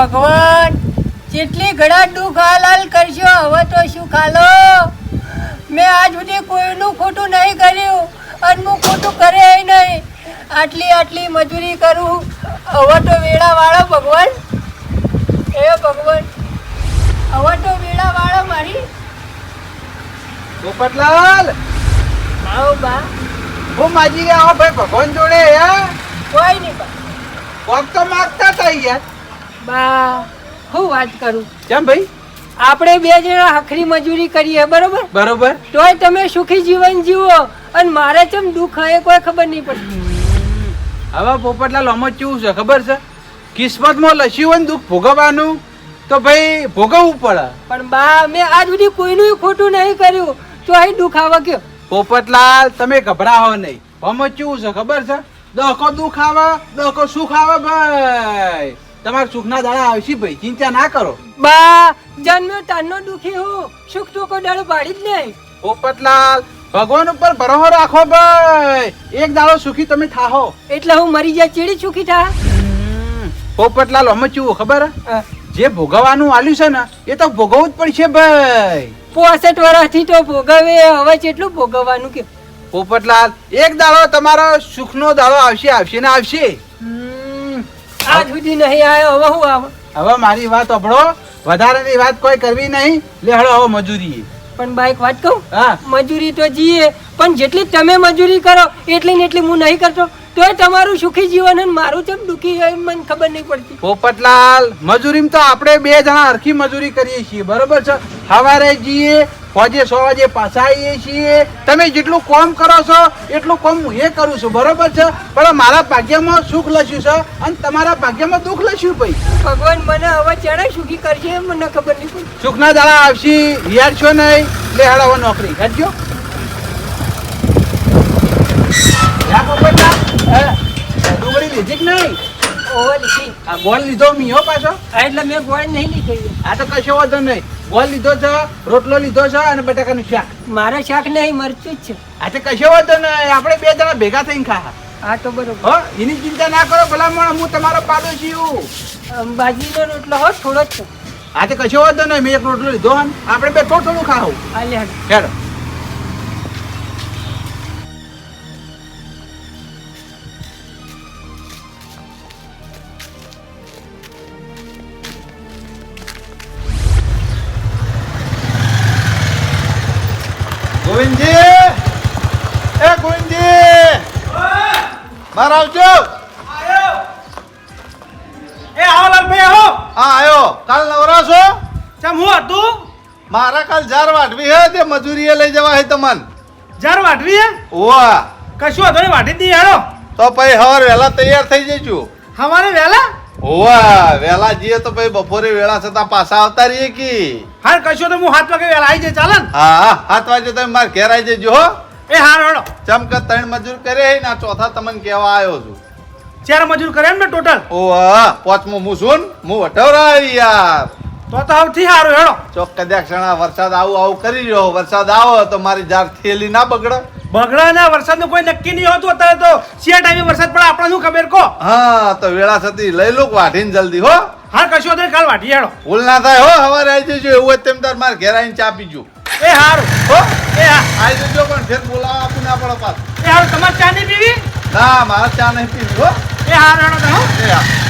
ભગવાન જેટલી ઘડા દુઃખ હાલ કરશો હવે તો શું ખાલો? મેં આજ સુધી કોઈનું ખોટું નહીં કર્યું અને હું ખોટું કરે નહીં. આટલી આટલી મજૂરી કરું હવે તો વેળા વાળો ભગવાન. એ ભગવાન હવે તો વેળા વાળો મારી. પોપટલાલ આવો બા. હું માજી ગયા ભાઈ ભગવાન જોડે હે? કોઈ નહીં બા. કોક તો માગતા હતા યાર. બા હું વાત કરું? કેમ ભાઈ? આપણે બે જણા હખરી મજૂરી કરીએ બરોબર? બરોબર. તોય તમે સુખી જીવન જીવો અને મારે ચમ દુઃખ એ કોઈ ખબર નહીં પડતી હવે પોપટલાલ આમાં કેવું છે ખબર છે? કિસ્મતમાં લસ્યું હોય દુઃખ ભોગવવાનું તો ભાઈ ભોગવવું પડે. પણ બા મેં આજ સુધી કોઈનું ખોટું નહીં કર્યું. તો અહીં દુઃખ આવે કયો. પોપટલાલ તમે ગભરાવો નહીં. આમાં કેવું છે ખબર છે? દહકો દુઃખ આવે દહકો સુખ આવે ભાઈ. તમારા સુખના દાડા આવશે ભાઈ ચિંતા ના કરો. બા જન્મ્યો તારનો દુઃખી હું. સુખ તો કોઈ દાડો પાડી જ નહીં. પોપટલાલ ભગવાન ઉપર ભરોસો રાખો ભાઈ. એક દાડો સુખી તમે થાહો. એટલે હું મરી જાય ચીડી સુખી થા? પોપટલાલ અમે ચેવું ખબર? જે ભોગવવાનું આલ્યું છે ને એ તો ભોગવવું જ પડશે ભાઈ. પોસઠ વર્ષથી તો ભોગવે હવે કેટલું ભોગવવાનું કે? પોપટલાલ એક દાડો તમારો સુખનો દાડો આવશે આવશે ને આવશે. આજ સુધી નહીં આવ્યો હવે હું આવે? હવે મારી વાત અભળો વધારાની વાત કોઈ કરવી નહીં. લે હળો હવે મજૂરી. પણ બાઈક વાત કહું? હા. મજૂરી તો જીએ પણ જેટલી તમે મજૂરી કરો એટલી ને એટલી હું નહીં કરતો. તોય તમારું સુખી જીવન અને મારું કેમ દુઃખી હોય મને ખબર નહીં પડતી. પોપટલાલ મજૂરીમાં તો આપણે બે જણા હરખી મજૂરી કરીએ છીએ બરોબર છે? સવારે જઈએ ફોજે સો વાગે પાછા આવીએ છીએ. તમે જેટલું કોમ કરો છો એટલું કોમ હું એ કરું છું બરોબર છે? પણ મારા ભાગ્યમાં સુખ લખ્યું છે અને તમારા ભાગ્યમાં દુઃખ લખ્યું ભાઈ. ભગવાન મને હવે ચણે સુખી કરશે એમ મને ખબર નહીં પડતી. સુખના દાડા આવશે યાર છો નહીં? લે હળો નોકરી કરજો યા ડુંગળી લીધી કે નહીં? ઓહો લીધી. આ ગોળ લીધો મીહો પાછો. હા, એટલે મેં ગોળ નહીં લીધી. આ તો કશો વાંધો નહીં. ગોળ લીધો છે રોટલો લીધો છે અને બટાકાનું શાક. મારે શાક નહીં મરચું જ છે. આ તો કશો વાંધો નહીં. આપણે બે જણા ભેગા થઈને ખા હા તો બરોબર. હો એની ચિંતા ના કરો ભલામણ હું તમારો પાડોશી અમ, બાજરીનો રોટલો હો થોડો જ છે. આ તો કશો વાંધો નહીં. મેં એક રોટલો લીધો આપણે બે થોડું થોડું ખાવું હા. હેડો. બહાર આવજો. એ આવો લાલભાઈ આવો. હા આયો. કાલ નવરા છો? ચમ હું હતું? મારા કાલ જાર વાટવી હે તે મજૂરીએ લઈ જવા હે તમન. જાર વાટવી હે? ઓવા કશું વાંધો નહીં વાટી દઈએ હેડો તો પછી હવાર વહેલા તૈયાર થઈ જઈશું. હવારે વહેલા? ઓવા વહેલા જઈએ તો પછી બપોરે વેળા છતાં પાછા આવતા રહીએ કે? હા કશું તો હું સાત વાગે વહેલા આવી જાય ચાલે હા હા સાત વાગે તમે મારે ઘેર આવી જજો હો. એ હાર હેડો ચમક ત્રણ મજૂર કરે હે ના ચોથા તમને કહેવા આવ્યો છું. ચાર મજૂર કરે ને ટોટલ ઓવા પાંચમો હું છું ને, હું વટવરા યાર. તો તો સૌથી સારું હેડો. ચોક કદાચ ક્ષણા વરસાદ આવું આવું કરી રહ્યો વરસાદ આવો તો મારી જાર થેલી ના બગડે. બગડા ના વરસાદનું કોઈ નક્કી નહીં હોતું અત્યારે તો શિયા ટાઈમે વરસાદ પડે આપણે શું ખબર કહો હા તો વેળા સતી લઈ લો વાઢીને જલ્દી હો. હાર કશું નહીં, કાલ વાટી હેડો. ભૂલ ના થાય હો હવારે આવી જજો એવું હોય તેમ તાર મારે ઘેર આવીને ચા પીજો. એ હારું. હો. એ હા આવી જજો પણ ફેર બોલાવા આપું ના પડે પાછું. એ હારું તમારે ચા નહીં પીવી? ના મારે ચા નહીં પીવી હો. એ તો એ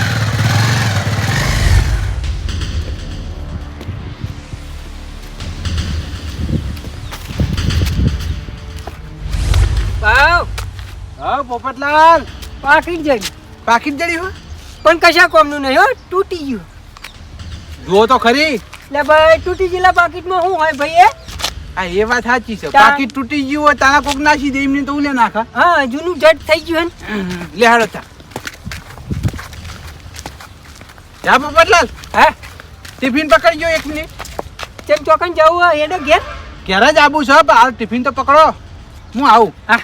હા. હા પોપટલાલ. પાકીટ જઈ. પાકીટ જડી હો. પણ કશા કોમનું નહીં હો. તૂટી ગયું. જુઓ તો ખરી. એટલે ભાઈ તૂટી ગયેલા પાકીટમાં શું હોય ભાઈ એ આ એ વાત સાચી છે. બાકી તૂટી ગયું હોય તારા કોક નાસી દે એમને તો ઉલે નાખા. હા જૂનું જટ થઈ ગયું હે લે હાડો તા. જા પોપટલાલ હે? ટિફિન પકડજો એક મિનિટ. તેમ ચોકન જવું હોય એને ઘેર. ઘેર જ આવું છે આ હાલ ટિફિન તો પકડો. હું આવું. હા.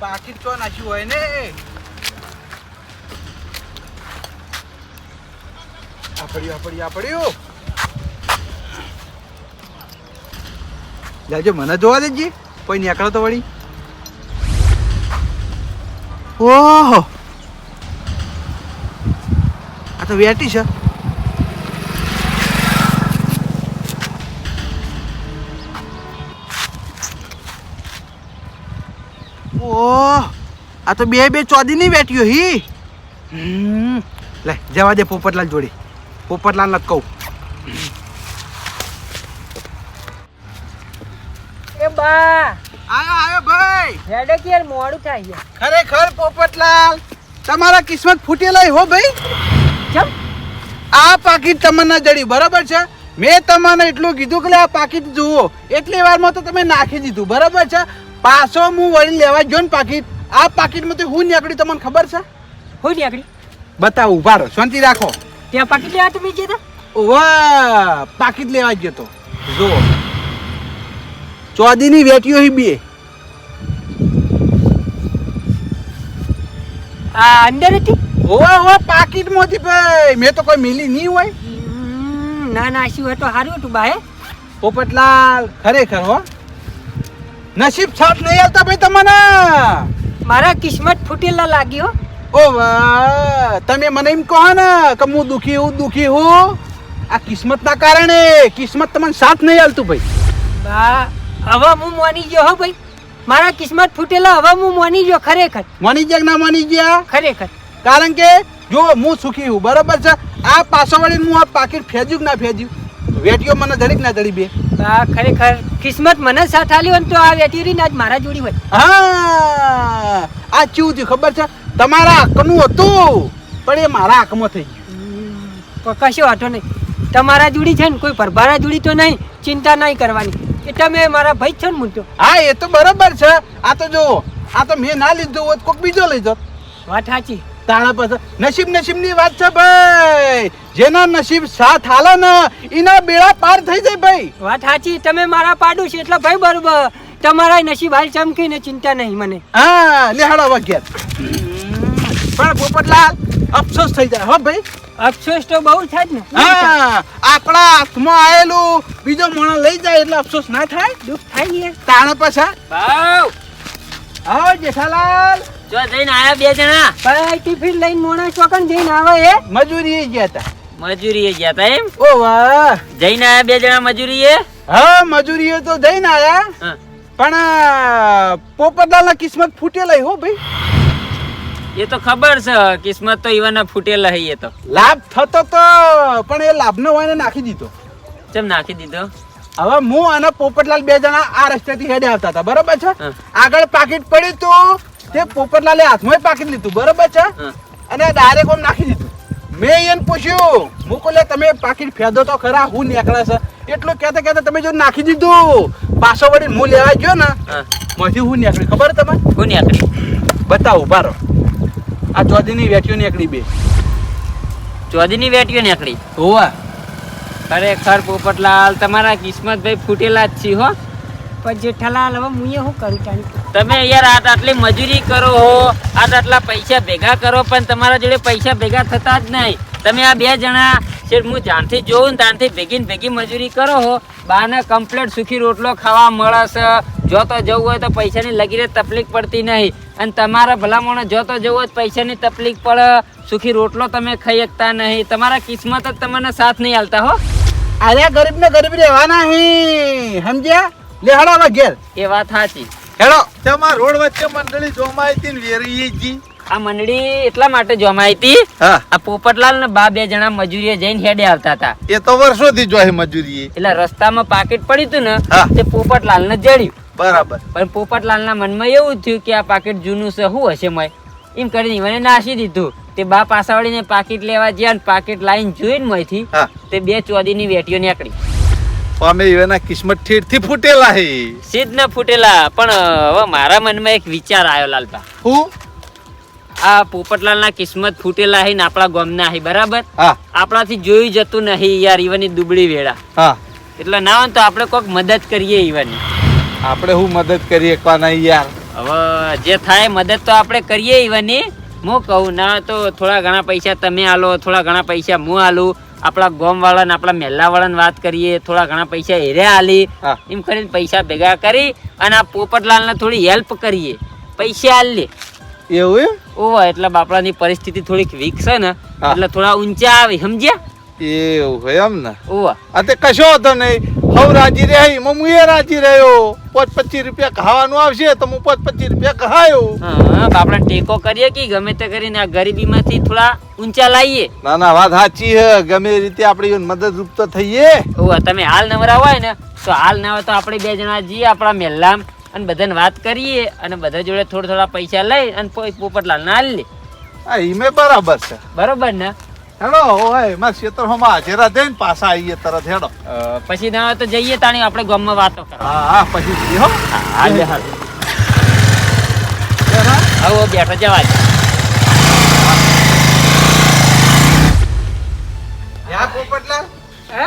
પાકીટ તો નાખ્યું હોય ને? પડ્યું પડ્યું પડ્યું જાજો મને જોવા દેજે. કોઈ નીકળો તો વળી. ઓહો. આ તો વેટી છે. ઓહ. આ તો બે બે ચોદી ની વેટ્યો હી લે, જવા દે પોપટલાલ જોડે. પોપટલાલ ને કહું. એ બા. આયો આયો ભાઈ. હેડે કે યાર મોડું થાય છે. ખરેખર પોપટલાલ તમારા કિસ્મત ફૂટેલા હો ભાઈ. ચમ. આ પાકીટ તમને જડી બરાબર છે? મેં તમને એટલું કીધું કે આ પાકીટ જુઓ. એટલી વારમાં તો તમે નાખી દીધું બરાબર છે? પાછો હું વળી લેવા જો ને પાકીટ. આ પાકીટમાંથી હું નીકળી તમને ખબર છે? હું નીકળી? બતાવું ઊભા રહો શાંતિ રાખો. ત્યાં પાકીટ લેવા તમે ગયા વાહ પાકીટ લેવા ગયો તો. જો ચોદીની વેટીઓ હી બે આ અંદર હતી? ઓવા ઓવા પાકીટમાંથી ભાઈ. મેં તો કોઈ મિલી નહીં હોય. ના ના શું તો સારું હતું બા હે? પોપટલાલ ખરેખર હો. નસીબ સાથ નહીં આવતા ભાઈ તમને મારા કિસ્મત ફૂટેલા લાગ્યો. ઓ વાહ તમે મને એમ કહો ને કે હું દુખી હું દુખી હું? આ કિસ્મતના કારણે કિસ્મત તમને સાથ નહીં આવતું ભાઈ. બા હવે હું માની ગયો હો ભાઈ. મારા કિસ્મત ફૂટેલા હવે હું માની ગયો ખરેખર. માની ગયા ના માની ગયા? ખરેખર. કારણ કે જો હું સુખી હું બરાબર છે? આ પાછો વળીને હું આ પાકીટ ફેંજ્યું કે ના ફેંજ્યું વેટીઓ મને ધડીક ના ધડી બે. બા ખરેખર કિસ્મત મને સાથ આલી ને તો આ વેટીરી આજ મારા જોડી હોય. હા આ ચેવું થયું ખબર છે? તમારા હકનું હતું પણ એ મારા હકમાં થઈ ગયું. કશો વાંધો નહીં. તમારા જોડી છે ને કોઈ પરભારા જોડી તો નહીં ચિંતા નહીં કરવાની. એ તમે મારા ભાઈ છે ને મૂકજો હા એ તો બરાબર છે. આ તો જો આ તો મેં ના લીધું હોત કોઈક બીજો લઈ જાત. વાત સાચી. તાણા પાસે નસીબ નસીબની વાત છે ભાઈ. જેના નસીબ સાથ હાલે ને એના બેડા પાર થઈ જાય ભાઈ. વાત સાચી તમે મારા પાડું છે એટલે ભાઈ બરોબર. તમારા નસીબ હાલ ચમકીને ચિંતા નહીં મને. હા લેહાડો વગેર પણ પોપટલાલ અફસોસ થઈ જાય હો ભાઈ. અફસોસ તો બહુ થાય ને. હા આપણા હાથમાં આવેલું બીજો માણસ લઈ જાય એટલે અફસોસ ના થાય. દુઃખ થાય ને તાણા પાછા. ભાવ આવો જેઠાલાલ. જો જઈને આયા બે જણા. ભાઈ ટિફિન લઈને મોણા ચોકન જઈને આવે એ મજૂરી ગયા હતા મજૂરી ગયા તા એમ? ઓ વાહ. જઈને આયા બે જણા મજૂરી હા મજૂરી તો જઈને આયા. હા. પણ પોપટલાલના કિસ્મત ફૂટેલા હો ભાઈ. એ તો ખબર છે કિસ્મત તો ઈવાના ફૂટેલા હઈ એ તો. લાભ થતો તો પણ એ લાભનો હોય નાખી દીધો. ચમ નાખી દીધો? હવે હું અને પોપટલાલ બે જણા આ રસ્તેથી હેડે આવતા હતા બરોબર છે? આગળ પાકીટ પડ્યું તો તે પોપટલાલે હાથમાં પાકીટ લીધું બરોબર છે? અને ડાયરેક્ટ ઓમ નાખી દીધું. મેં એને પૂછ્યું મુકુલે તમે પાકીટ ફેદો તો ખરા હું નીકળે છે? એટલું કહેતા કહેતા તમે જો નાખી દીધું. પાછો વળી હું લેવા ગયો ને હા. માંથી હું નીકળી ખબર તમે કોની આકડી બતાવું બારો. આ ચોધીની વેટીઓ નીકળી બે. ચોદીની વેટીઓ નીકળી? હોવા. ખરેખર પોપટલાલ તમારા કિસ્મતભાઈ ફૂટેલા જ છે હો. પણ જેઠાલાલ હવે હું શું કરું તાણી? તમે યાર આટ આટલી મજૂરી કરો હો. આટ આટલા પૈસા ભેગા કરો પણ તમારા જોડે પૈસા ભેગા થતા જ નહીં. તમે આ બે જણા શેઠ હું જાનથી જોઉં ને ત્યાંથી ભેગીને ભેગી મજૂરી કરો હો. બાને કમ્પ્લેટ સુખી રોટલો ખાવા મળે છે. જો તો જવું હોય તો પૈસાની લગીરે તકલીફ પડતી નહીં. અને તમારા ભલામણો જો તો જવો જ પૈસાની તકલીફ પડે સુખી રોટલો તમે ખાઈ શકતા નહીં. તમારા કિસ્મત જ તમને સાથ નહીં હાલતા હો. અરે ગરીબ ને ગરીબ રહેવાના હી. સમજ્યા? લે હડો હવે ઘેર. એ વાત સાચી. હેડો. તમાર રોડ વચ્ચે મંડળી જોમાં આવી હતી ને વેરીજી આ મંડળી એટલા માટે જોમાઈ હતી? આ પોપટલાલ ને બા બે જણા મજૂરીએ જઈને હેડે આવતા હતા. એ તો વર્ષોથી જોઈ મજૂરી એટલે રસ્તામાં પાકીટ પડ્યું હતું ને. તે પોપટલાલ ને જડ્યું. બરાબર. પણ પોપટલાલના મનમાં એવું થયું કે આ પાકીટ જૂનું છે શું હશે મય? એમ કરીને મને નાસી દીધું. તે બા પાસાવાળીને પાકીટ લેવા ગયા ને પાકીટ લાઈન જોઈને મયથી તે બે ચોદીની વેટીઓ નીકળી. અમે એના કિસ્મત ઠેરથી ફૂટેલા હે. સીધ ન ફૂટેલા પણ હવે મારા મનમાં એક વિચાર આવ્યો લાલપા હું? આ પોપટલાલના કિસ્મત ફૂટેલા હે ને આપણા ગામના હે બરાબર? હા. આપણાથી જોઈ જતું નહીં યાર ઈવન દુબળી વેળા. હા. એટલે ના હોય તો આપણે કોઈક મદદ કરીએ ઈવનની. આપણે શું મદદ કરી શકવાના યાર. હવે જે થાય મદદ તો આપણે કરીએ ઈવનની. હું કહું ના તો થોડા ઘણા પૈસા તમે આલો થોડા ઘણા પૈસા હું આલું. આપણા ગોમ વાળા આપણા મહેલા વાળાને વાત કરીએ થોડા ઘણા પૈસા હેરે આલી. એમ કરીને પૈસા ભેગા કરી અને આ પોપટલાલને થોડી હેલ્પ કરીએ. પૈસા આલી એવું ઓવા એટલે બાપડાની પરિસ્થિતિ થોડીક વીક છે ને એટલે થોડા ઊંચા આવે સમજ્યા? એવું એમ ને? ઓવા આ તે કશો હતો નહીં. હવ રાજી રહી હું એ રાજી રહ્યો. પાંચ પચીસ રૂપિયા ખાવાનું આવશે તો હું પાંચ પચીસ રૂપિયા કહાયો હા આપણે ટેકો કરીએ કે ગમે તે કરીને આ ગરીબીમાંથી થોડા ઊંચા લાવીએ ના ના વાત સાચી હે ગમે રીતે આપણી મદદરૂપ તો થઈએ. ઓવા તમે હાલ નવરા હોય ને તો હાલ ના હોય તો આપણે બે જણા જઈએ આપણા મહેલામ અને બધાને વાત કરીએ અને બધા જોડે થોડા થોડા પૈસા લઈ અને પોપટલાલ ના લે. હા ઈમે બરાબર છે. બરાબર ને? હેડો ઓય મારા ક્ષેત્રમાં હાજરા દઈને પાછા આવીએ તરત હેડો. પછી ના તો જઈએ તાણી આપણે ગામમાં વાતો કરવા હા હા પછી જઈએ હો. હાલ બે હાલ આવો બેઠો જવા દે. યા પોપટલાલ હે?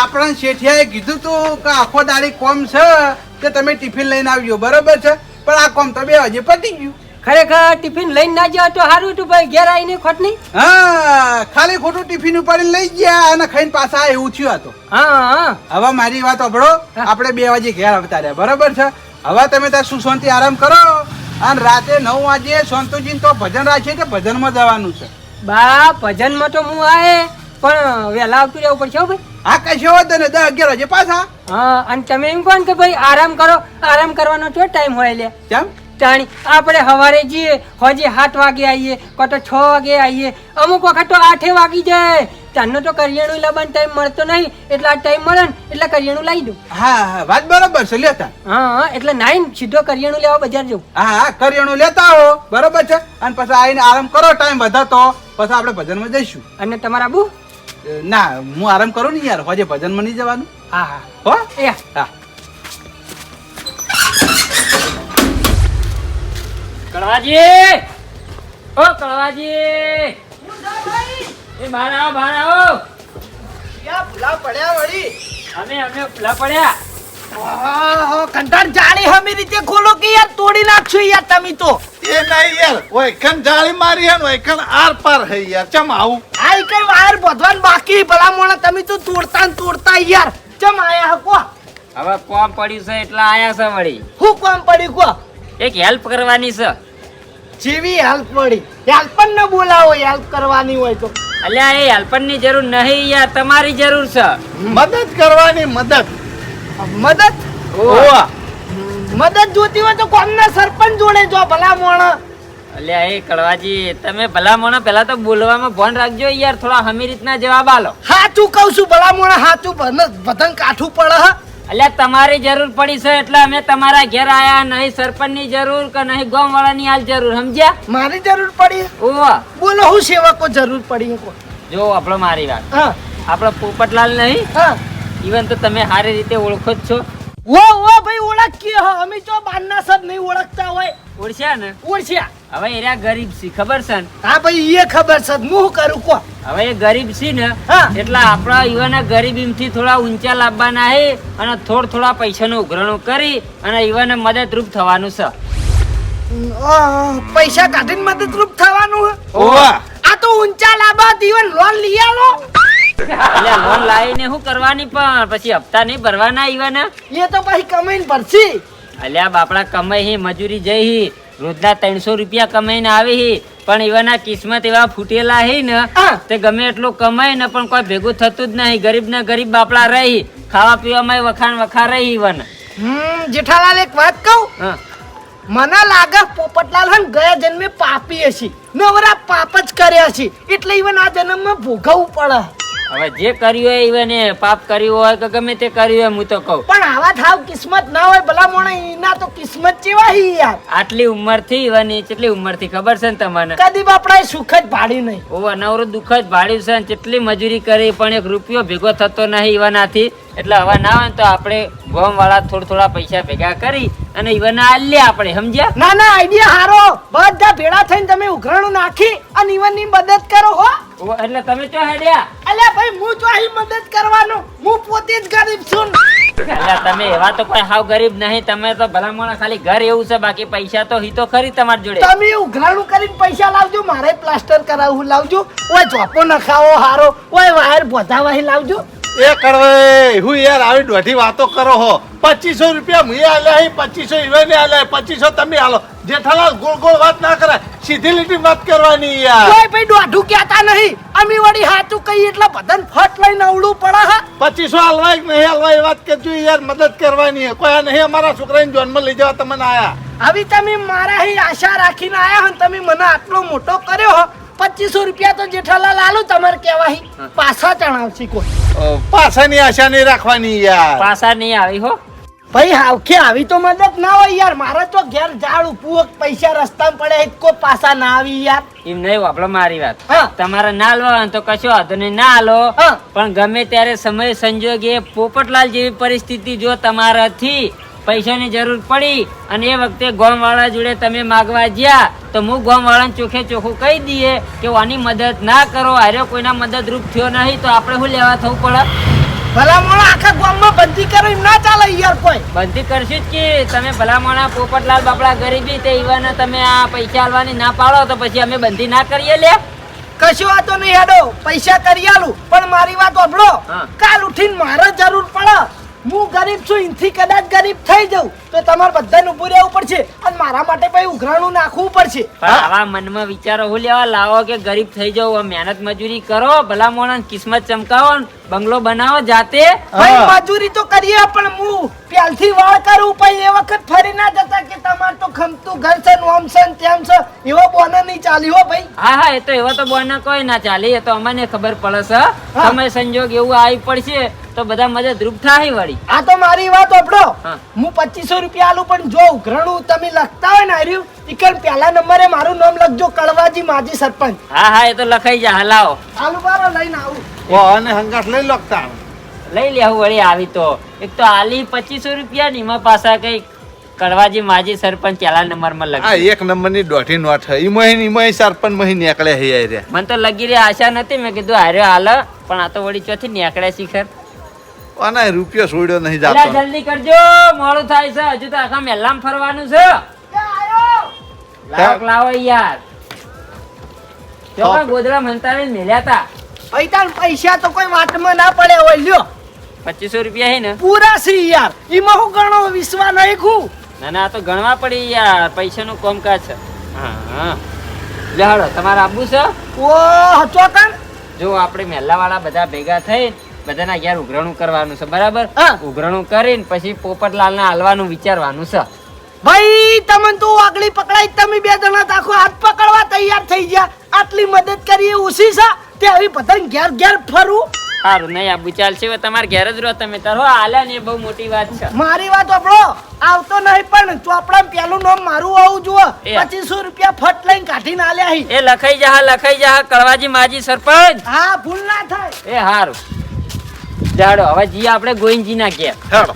આપણા શેઠિયાએ કીધું તું કે આખો દાડી કોમ છે કે તમે ટિફિન લઈને આવજો બરોબર છે? પણ આ કોમ તો બે હજી પતી ગયું. ખરેખર ટિફિન લઈને ના જાવ તો સારું હતું ભાઈ ઘેર આવીને ખોટ નહીં હા ખાલી ખોટું ટિફિન ઉપાડીને લઈ ગયા અને ખાઈને પાછા એવું થયું હતું હા હા. હવે મારી વાત સાંભળો આપણે બે વાગે ઘેર આવતા રહ્યા બરાબર છે? હવે તમે ત્યાં સુશાંતિ આરામ કરો? અને રાતે નવ વાગે સંતોષજી તો ભજન રાખીએ કે ભજનમાં જવાનું છે. બા ભજનમાં તો હું આયે પણ વહેલા આવતું રહેવું પડશે હો ભાઈ. આ કશો વાંધો ને દસ અગિયાર વાગે પાછા. હા અને તમે એમ કહો કે ભાઈ આરામ કરો આરામ કરવાનો તો ટાઈમ હોય લે. કેમ? તાણી આપણે સવારે જઈએ હજી સાત વાગે આવીએ કો તો છ વાગે આવીએ. અમુક વખત તો આઠે વાગી જાય. ત્યાંનો તો કરિયાણું લાવવાનો ટાઈમ મળતો નહીં. એટલે આ ટાઈમ મળે ને એટલે કરિયાણું લાવી દઉં. હા હા વાત બરોબર છે લેતા હા હા એટલે નાઈન સીધો કરિયાણું લેવા બજાર જવું. હા હા કરિયાણું લેતા હો બરોબર છે? અને પછી આવીને આરામ કરો ટાઈમ વધારતો. પછી આપણે ભજનમાં જઈશું. અને તમારા બુ? ના હું આરામ કરું ને યાર. હજે ભજનમાં નહીં જવાનું. હા હા. હો? એ હા. કળવાજી! ઓ કળવાજી! એ બહાર આવો બહાર આવો! અમે અમે ભૂલા પડ્યા. કંટાળ જાળી હમી રીતે ખોલો કે યાર તોડી નાખશું યાર તમે તો. એ નહીં યાર ઓય જાળી મારી હે ને ઓય આર પાર હે યાર ચમ આવું? આ કઈ વાયર બધવાન બાકી ભલા મોણા તમે તો તોડતા ને તોડતા યાર. ચમ આયા હકો હવે કોમ પડ્યું છે એટલે આયા છે વળી. હું કોમ પડ્યું કો? એક હેલ્પ કરવાની છે. જેવી હેલ્પ મળી. હેલ્પર ને બોલાવો હેલ્પ કરવાની હોય તો. અલ્યા એ હેલ્પરની જરૂર નહીં યાર તમારી જરૂર છે. મદદ કરવાની મદદ. મદદ? ઓવા મદદ જોતી હોય તો કોમના સરપંચ જોડે જો ભલા મોણા અલ્યા એ કડવાજી તમે ભલા મોણા પહેલા તો બોલવામાં ભણ રાખજો યાર થોડા હમી રીતના જવાબ આલો. હાચું કહું છું ભલા મોણા હાચું બધાને કાઠું પડે અલ્યા તમારી જરૂર પડી છે એટલે અમે તમારા ઘેર આયા. નહીં સરપંચની જરૂર કે નહીં ગામ વાળાની હાલ જરૂર સમજ્યા? મારી જરૂર પડી? ઓવા બોલો હું સેવકો જરૂર પડી જો આપણો મારી વાત. આપણો પોપટલાલ નહીં? ઈવન તો તમે સારી રીતે ઓળખો જ છો. ઓ ઓ ભાઈ ઓળખીએ હ. અમે તો બારના સબ નહીં ઓળખતા હોય. ઓળખ્યા ને? ઓળખ્યા હવે એરા ગરીબ છે ખબર છે ને? હા ભાઈ એ ખબર છે હું શું કરું કો હવે એ ગરીબ છે ને એટલે આપણા યુવાના ગરીબીમાંથી થોડા ઊંચા લાવવાના છે અને થોડ થોડા પૈસાનું ઉઘરાણું કરી અને યુવાને મદદરૂપ થવાનું છે. પૈસા કાઢીને મદદરૂપ થવાનું ઓવા આ તો ઊંચા લાંબા દીવન લોન લઈ આવો એટલે લોન લાવીને શું કરવાની પણ? પછી હપ્તા નહીં ભરવાના યુવાના? એ તો પછી કમાઈને ભરશી. અલ્યા બાપડા કમાઈ હી મજૂરી જઈ હી. રોજના ત્રણસો રૂપિયા કમાઈને આવી હી પણ એવાના કિસ્મત એવા ફૂટેલા હી ને તે ગમે એટલું કમાય ને પણ કોઈ ભેગું થતું જ નહીં. ગરીબ ને ગરીબ બાપડા રહી ખાવા પીવામાં વખાણ વખા રહી ઈવન. હમ જેઠાલાલ એક વાત કહું? મને લાગે પોપટલાલ હન ગયા જન્મે પાપી હશે. નવરા પાપ જ કર્યા છે. એટલે ઈવન આ જન્મમાં ભોગવવું પડે. હવે જે કર્યું હોય ઈવને પાપ કર્યું હોય કે ગમે તે કર્યું હોય હું તો કહું. પણ આવા થાવ કિસ્મત ના હોય ભલા મોણા એના તો કિસ્મત જેવા હી યાર. આટલી ઉંમરથી ઈવની કેટલી ઉંમરથી ખબર છે ને તમને? કદી બાપડા સુખ જ ભાડી નહીં. ઓ અનવરું દુઃખ જ ભાડ્યું છે ને કેટલી મજૂરી કરી પણ એક રૂપિયો ભેગો થતો નહીં ઈવનાથી એટલે હવે ના હોય તો આપણે ગોમ વાળા થોડા થોડા પૈસા ભેગા કરી અને ઈવન આલ્યા આપણે સમજ્યા? ના ના આઈડિયા હારો. બધા ભેળા થઈને તમે ઉઘરાણું નાખી અને ઈવનની મદદ કરો હો. એટલે તમે તો હેડ્યા. અલ્યા ભાઈ હું તો અહીં મદદ કરવાનો. હું પોતે જ ગરીબ છું. અલ્યા તમે એવા તો કોઈ હાવ ગરીબ નહીં. તમે તો ભલામણ ખાલી ઘર એવું છે બાકી પૈસા તો હી તો ખરી તમારી જોડે. તમે ઉઘરાણું કરીને પૈસા લાવજો મારે પ્લાસ્ટર કરાવવું લાવજો. ઓય ચોપો નખાવો હારો. ઓય વાયર બોધાવાહી લાવજો. એ કડવે હું યાર આવી દોઢી વાતો કરો હો. પચીસો રૂપિયા મુએ આલ્યા હી પચીસો ઈવને આલ્યા પચીસો તમે આલો. જેઠાલાલ ગોળ ગોળ વાત ના કરે સીધી લીટી વાત કરવાની યાર. કોઈ ભાઈ દોઢું કહેતા નહીં. અમે વળી હાચું કહીએ એટલે બદન ફટ લઈને અવળું પડે હા. પચીસો હાલવાય કે નહીં હાલવાય વાત કરજો યાર મદદ કરવાની કોઈ નહીં અમારા છોકરાને જોનમાં લઈ જવા તમને આયા. આવી તમે મારા હી આશા રાખીને આયા હો તમે મને આટલો મોટો કર્યો હો. પચીસો રૂપિયા તો જેઠાલાલ આલુ તમારે કહેવાય. પાછા ચણાવશે કોઈ. પાછાની આશા નહીં રાખવાની યાર. પાછા નહીં આવી હો. ભાઈ હાવખે આવી તો મદદ ના હોય યાર. મારે તો ઘેર ઝાડ ઉપુક પૈસા રસ્તામાં પડે એક કોઈ પાછા ના આવી યાર. એમ નહીં વાપરો મારી વાત. તમારે ના લો તો કશો વાંધો નહીં. ના લો પણ ગમે ત્યારે સમય સંજોગે પોપટલાલ જેવી પરિસ્થિતિ જો તમારાથી પૈસાની જરૂર પડી અને એ વખતે ગોમ વાળા જોડે તમે માગવા ગયા તો હું ગોમ વાળાને ચોખે ચોખ્ખું કહી દઈએ કે આની મદદ ના કરો આર્યો કોઈના મદદરૂપ થયો નહીં તો આપણે શું લેવા થવું પડે? ભલા આખા ગામમાં બંધી કરો એમ ના ચાલે યાર કોઈ. બંધી કરશું જ કે તમે ભલામણા પોપટલાલ બાપડા ગરીબી તે ઈવાને તમે આ પૈસા આલવાની ના પાડો તો પછી અમે બંધી ના કરીએ લે. કશું વાતો નહીં હેડો પૈસા કરી આલું પણ મારી વાત સાંભળો કાલ ઉઠીને મારે જરૂર પડે. હું ગરીબ છું ઇનથી કદાચ ગરીબ થઈ જાઉં. તો તમારે બધાને ઉભું રહેવું પડશે અને મારા માટે પછી ઉઘરાણું નાખવું પડશે. આવા મનમાં વિચારો હું લેવા લાવો કે ગરીબ થઈ જાવ મહેનત મજૂરી કરો ભલા મોણા કિસ્મત ચમકાવો બંગલો બનાવો જાતે. મજૂરી તો કરીએ પણ હું પ્યાલથી વાળ કરું પછી એ વખત ફરી ના જતા કે તમારે તો ખમતું ઘર છે નોમ છે તેમ છે એવો બોના નહીં ચાલી હો ભાઈ. હા હા એ તો એવો તો બોના કોઈ ના ચાલે એ તો અમને ખબર પડે છે. સમય સંજોગ એવું આવી પડશે તો બધા મજા ધ્રુપ થાય વળી. આ તો મારી વાત આપડો હા. હું પચીસો રૂપિયા આલું પણ જો ઉઘરણું તમે લખતા હોય ને આર્યું ઈકન પહેલા નંબરે મારું નામ લખજો કડવાજી માજી સરપંચ. હા હા એ તો લખાઈ જા હલાવો. આલુ બારો લઈને આવું. ઓ અને હંગાસ લઈ લખતા લઈ લેવું વળી આવી તો. એક તો આલી પચીસો રૂપિયા ની એમાં પાછા કઈ કડવાજી માજી સરપંચ પહેલા નંબરમાં આ લખી એક નંબરની દોઢી નોટ હે ઈમોય ઈમોય સરપંચ મહી નીકળે હે યાર મને તો લગી રે આશા નથી મેં કીધું હાર્યો હાલ પણ આ તો વળી ચોથી નીકળે શિખર. અને રૂપિયો છોડ્યો નહીં જાતો. જલ્દી કરજો મોડું થાય છે. હજુ તો આખા મેલામ ફરવાનું છે. લાવક લાવો યાર. જો કોઈ ગોદડા મંતાવીને મેલ્યા તા. પૈસા પૈસા તો કોઈ વાતમાં ના પડે હોય લ્યો. પચીસો રૂપિયા હે ને? પૂરા સી યાર. એમાં હું ગણો વિશ્વા નહીં ખું. ના ના આ તો ગણવા પડી યાર. પૈસાનું કોમકાજ છે. હા હા. લે હાલો તમારે આપવું છે? ઓ ચોકન જો આપણે મહેલા વાળા બધા ભેગા થઈ બધાના ઘેર ઉઘરાણું કરવાનું છે બરાબર? ઉઘરાણું કરીને પછી પોપટલાલને હાલવાનું વિચારવાનું છે. ભાઈ તમને તો આગળી પકડાઈ તમે બે જણા તો આખો હાથ પકડવા તૈયાર થઈ ગયા. આટલી મદદ કરી ઉસી છે તે આવી પતંગ ઘેર ઘેર ફરું. સારું નહીં આબુ ચાલશે હવે તમારે ઘેર જ રહો તમે. તારો હાલ્યા ને બહુ મોટી વાત છે. મારી વાત આપણો આવતો નહીં પણ ચોપડા પેલું નામ મારું આવું જુઓ. પચીસો રૂપિયા ફટ લઈને કાઢીને આલ્યા એ લખાઈ જા લખાઈ જા કળવાજી માજી સરપંચ. હા ભૂલ ના થાય. એ હારું. જાડો હવે જી આપણે ગોવિંદજી ના ઘેર. હેડો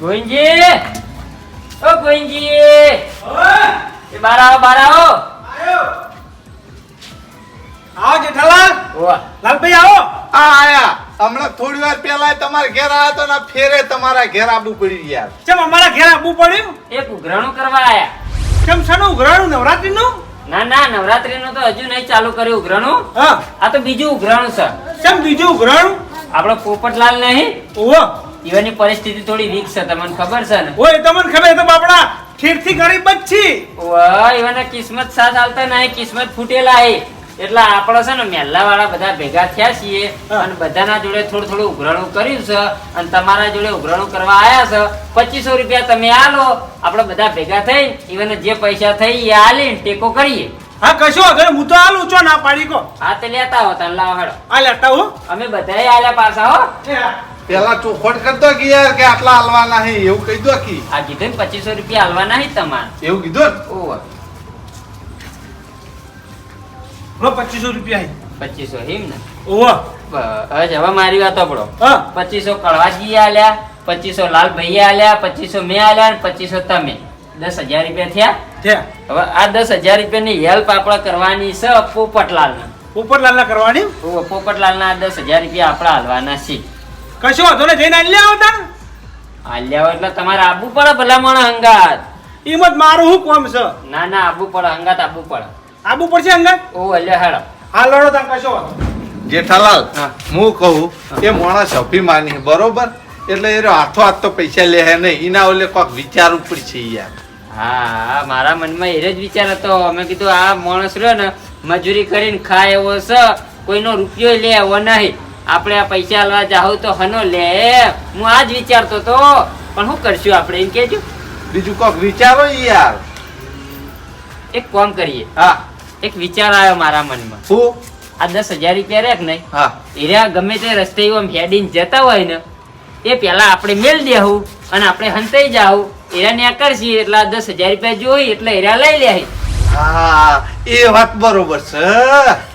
ગોવિંદજી! ઓ ગોવિંદજી! એ બાર આવો બાર આવો. આવો જેઠાલાલ. લાલભાઈ આવો. આ આયા. હમણાં થોડી વાર પહેલા તમારા ઘેર આવ્યા તો ને ફેરે તમારા ઘેર આબુ પડી ગયા ચમ અમારા ઘેર આબુ પડ્યું? એક ઉઘરાણું કરવા આયા. ચમ શાનું ઉઘરાણું નવરાત્રીનું? ના ના નવરાત્રીનું તો હજુ નહીં ચાલુ કર્યું ઉઘરાણું. હા. આ તો બીજું ઉઘરાણું છે. ચમ બીજું ઉઘરાણું? આપણો પોપટલાલ નહીં. ઓહો ઈવાની પરિસ્થિતિ થોડી વીક છે તમને ખબર છે ને? ઓય તમને ખબર તો બાપડા ઠેરથી ગરીબ જ છી વાહ ઈવાના કિસ્મત સાથ હાલતા નહીં કિસ્મત ફૂટેલા હે. એટલે આપણે છે ને મહેલા વાળા બધા ભેગા થયા છીએ અને બધાના જોડે થોડું થોડું ઉઘરાણું કર્યું છે અને તમારા જોડે ઉઘરાણું કરવા આયા છે. પચીસો રૂપિયા તમે આલો. આપણે બધા ભેગા થઈ ઈવન જે પૈસા થઈ એ આલી ટેકો કરીએ. હા કશો અગર હું તો આલું. છો ના પાડી કો. હા તે લેતા હો તને લાવ હેડો. આ લેતા હો અમે બધાએ આલ્યા પાછા હો. પેલા ચોખવટ કરતો કે યાર કે આટલા હાલવાના નહીં એવું કહી દો કે. આ કીધું ને પચીસો રૂપિયા હાલવાના નહીં તમારે. એવું કીધું ને? પચીસો રૂપિયા પચીસો હિમ ને હવે મારી વાત હા. પચીસો કળવાજી આલ્યા પચીસો લાલ ભાઈ આલ્યા પચીસો મેં આલ્યા પચીસો તમે. દસ હજાર રૂપિયા થયા? થયા. હવે આ દસ હજાર રૂપિયાની હેલ્પ આપણે કરવાની છે પોપટલાલને. પોપટલાલ ના કરવાની પોપટલાલ ના દસ હજાર રૂપિયા આપણે હાલવાના છે. કશો વાંધો ને જઈને આલ્યા આવતા આલ્યા એટલે તમારે આવવું પડે ભલામણ હંગાત. એમાં જ મારું શું કોમ છે? ના ના આબુ પડે હંગાત આબુ પડે. આબુ પડશે અંગત ઓ અલ્યા હેડો. હા લડો તાં કશો જેઠાલાલ હું. કહું એ માણસ અભિમાની બરોબર? એટલે એ હાથો હાથ તો પૈસા લે હે નહીં એના ઓલે કોક ઉપર છે યાર. હા મારા મનમાં એ જ વિચાર હતો. અમે કીધું આ માણસ રહ્યો ને મજૂરી કરીને ખાય એવો છે કોઈનો રૂપિયો લે એવો નહીં. આપણે આ પૈસા લેવા જાહું તો હનો લે. હું આ જ વિચારતો તો પણ શું કરશું આપણે એમ કેજો બીજું કોક વિચારો યાર. એક કામ કરીએ. હા. એક વિચાર આવ્યો મારા મનમાં. શું? આ દસ હજાર રૂપિયા રેક નહીં. હા. એર્યા ગમે તે રસ્તે એમ હેડીને જતા હોય ને એ પેલા આપણે મેલ દેવું અને આપણે હંતાઈ જાવ એરા ને કરશી એટલે દસ હજાર રૂપિયા જોઈ એટલે એરા લઈ લે હા એ વાત બરોબર છે.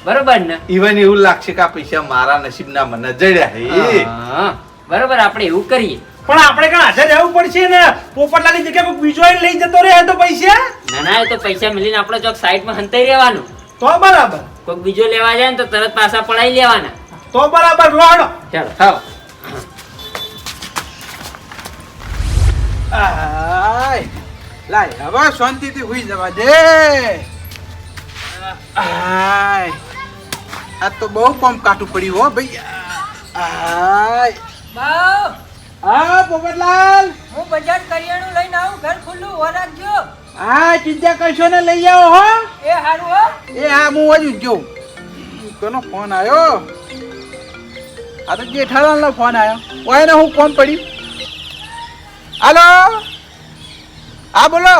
બરોબર ને? ઈવન એવું લાગશે કે આ પૈસા મારા નસીબના મને જડ્યા બરોબર આપણે એવું કરીએ. પણ આપણે કણ હાજર રહેવું પડશે ને? પોપટલાલની જગ્યાએ કોઈ બીજો આઈને લઈ જતો રહે તો પૈસા? ના ના એ તો પૈસા મિલીને આપણે ચોક સાઈડમાં હંતાઈ રહેવાનું. તો બરાબર. કોઈક બીજો લેવા જાય ને તો તરત પાછા પડાઈ લેવાના. તો બરાબર લોડો ચાલો હા. આય લાય હવે શાંતિથી હુઈ જવા દે. આય આ તો બહુ કોમ કાટું પડ્યું હો ભાઈ આય. બાવ હા પોપટલાલ. હું બજાર કરિયાણું લઈને આવું ઘર ખુલ્લું હો રાખજો. હા ચિંતા કરશો ને લઈ આવો હો. એ હારું હો. એ હા હું હજુ જ. જોઉં કોનો ફોન આવ્યો? આ તો જેઠાલાલનો ફોન આવ્યો. ઓય ને હું કોમ પડ્યું હાલો? હા બોલો.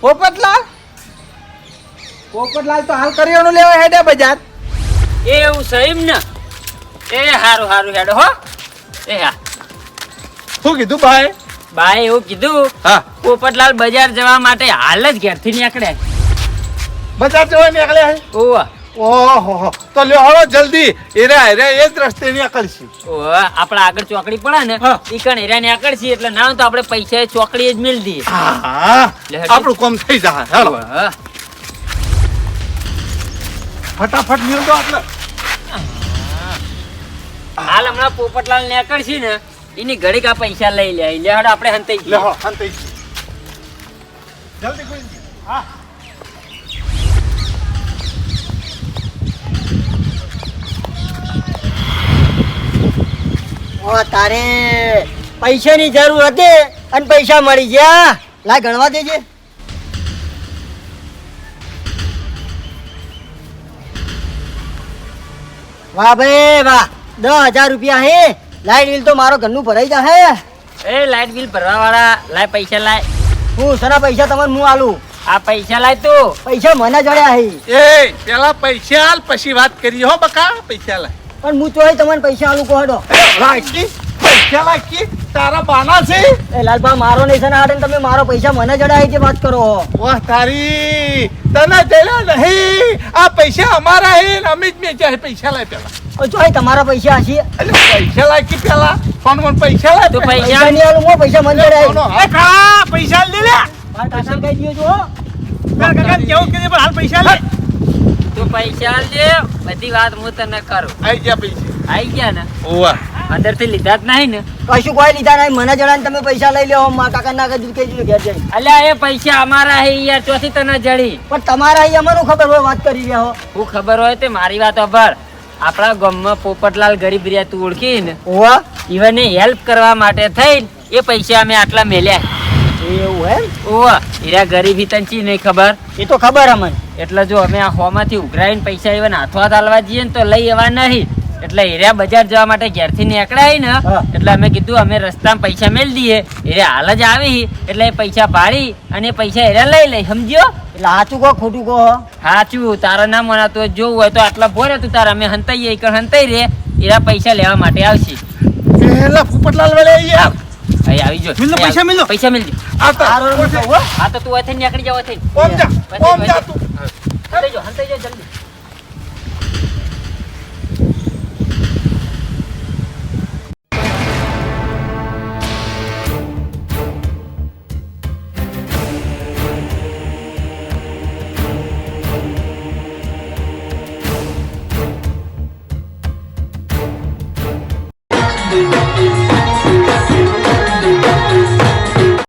પોપટલાલ? પોપટલાલ તો હાલ કરિયાણું લેવા હેડે બજાર. એ એવું સહીમ ને? એ હારું હારું હેડો હા. શું કીધું ભાઈ? ભાઈ એવું કીધું? હા. પોપટલાલ બજાર જવા માટે હાલ જ ઘેરથી નીકળ્યા બજાર જવા ઓવા ઓહો. તો લ્યો જલ્દી. એરે એરે એ જ રસ્તે નીકળશે. ઓવા આપણા આગળ ચોકડી પડે ને. ઈ કણ એરા નીકળશી એટલે ના તો આપણે પૈસા ચોકડી જ દઈએ. હા. આપણું કામ થઈ જાય. હેલો. ફટાફટ દો આપણે. હાલ હમણાં પોપટલાલ નીકળશી ને એની ઘડીક આ પૈસા લઈ લે લે હડ આપણે હંતાઈ લે જઈએ. હો અંતે જલ્દી કોઈ હા. ઓ તારે પૈસાની જરૂર હતી અને પૈસા મળી ગયા. લા ગણવા દેજે. વાહ ભાઈ વાહ. દસ હજાર રૂપિયા હે. લાઈટ બિલ તો મારો ઘરનું ભરાઈ જશે એ લાઈટ બિલ ભરવા વાળા લાય પૈસા લાય. હું સરા પૈસા તમને હું આલું? આ પૈસા લાય તું. પૈસા મને જડ્યા હે. એ પેલા પૈસા આલ પછી વાત કરી હો બકા પૈસા લાય. પણ હું તોય તમને પૈસા આલું કોહડો? લાકી પૈસા લાકી તારા બાના છે? એ લાલબા મારો નહીં સના હાટે તમે મારો પૈસા મને જડાય કે વાત કરો વાહ તારી તને દેલા નહીં. આ પૈસા અમારા હે અમિત અમે જાય પૈસા લાય પેલા. ચોય તમારા પૈસા હશે. પૈસા લાય કે પેલા? ફોન ફોન પૈસા લાય તો પૈસા પૈસા આલું હું પૈસા હે હાથ? કાકા પૈસા લે લે છો તારા કેવું કીધું પણ હાલ પૈસા લે. તો પૈસા આલજે બધી વાત હું તને કરું. આઈ ગયા પૈસા. આઈ ગયા ને? ઓવા. અંદરથી લીધા જ નહીં ને? કશું કોઈ લીધા નહીં મને જણા તમે પૈસા લઈ લો મા કાકા ના કીધું કે દીધું ઘેર જઈ અલ્યા એ પૈસા અમારા હે યાર ચોથી તને જડી. પણ તમારા અહીં અમારું ખબર હોય વાત કરી રહ્યા હો. હું ખબર હોય તે મારી વાત ખબર આપણા ગામમાં પોપટલાલ ગરીબ રહ્યા તું ઓળખી ને ઓવા ઈવને હેલ્પ કરવા માટે થઈ એ પૈસા અમે આટલા મેલ્યા. એવું એમ? ઓવા એરા ગરીબી તંચી નહીં ખબર? એ તો ખબર અમને. એટલે જો અમે આ હોમાંથી ઉઘરાઈને પૈસા even હાથવા હાથ હાલવા જઈએ ને તો લઈ એવા નહીં. એટલે એરિયા બજાર જવા માટે ઘેરથી નીકળાય ને એટલે અમે કીધું અમે રસ્તામાં પૈસા મેળ દઈએ. એરિયા હાલ જ આવી એટલે એ પૈસા ભાળી અને એ પૈસા એરિયા લઈ લઈ સમજ્યો? સાચું કહો ખોટું કહો. સાચું તારા ના મનાતું જોવું હોય તો આટલા ભોરે તું તારા. અમે હંતાઈએ એક હંતાઈ રે એરા પૈસા લેવા માટે આવશે. પેલા પોપટલાલ વાળે યાર અહીં આવી. જો. મિલ પૈસા મિલ લો. પૈસા મિલ આ તો. હા. તો તું અહીંથી નીકળી જાવ અહીંથી. ઓમ જા ઓમ જા તું. હંતાઈ જો હંતાઈ જો જલ્દી.